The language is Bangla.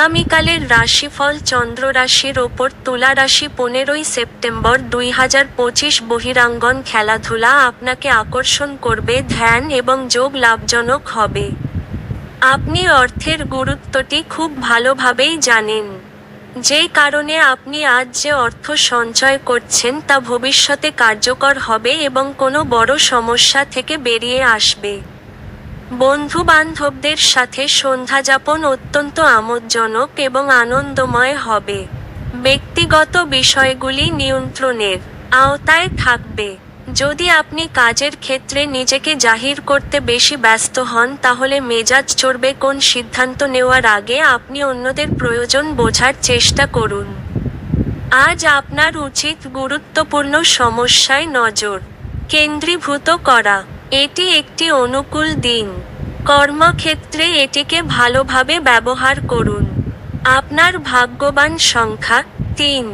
আগামীকালের রাশিফল চন্দ্র রাশির ওপর তুলা রাশি পনেরোই সেপ্টেম্বর দুই হাজার পঁচিশ বহিরাঙ্গন খেলাধুলা আপনাকে আকর্ষণ করবে, ধ্যান এবং যোগ লাভজনক হবে। আপনি অর্থের গুরুত্বটি খুব ভালোভাবেই জানেন। যেই কারণে আপনি আজ যে অর্থ সঞ্চয় করছেন তা ভবিষ্যতে কার্যকর হবে এবং কোনো বড় সমস্যা থেকে বেরিয়ে আসবে। বন্ধু বান্ধবদের সাথে সন্ধ্যা যাপন অত্যন্ত আমোদজনক এবং আনন্দময় হবে। ব্যক্তিগত বিষয়গুলি নিয়ন্ত্রণের আওতায় থাকবে। যদি আপনি কাজের ক্ষেত্রে নিজেকে জাহির করতে বেশি ব্যস্ত হন, তাহলে মেজাজ চড়বে কোন সিদ্ধান্ত নেওয়ার আগে আপনি অন্যদের প্রয়োজন বোঝার চেষ্টা করুন। আজ আপনার উচিত গুরুত্বপূর্ণ সমস্যায় নজর কেন্দ্রীভূত করা। এটি একটি অনুকূল দিন। কর্মক্ষেত্রে এটিকে ভালোভাবে ব্যবহার করুন। আপনার ভাগ্যবান সংখ্যা তিন।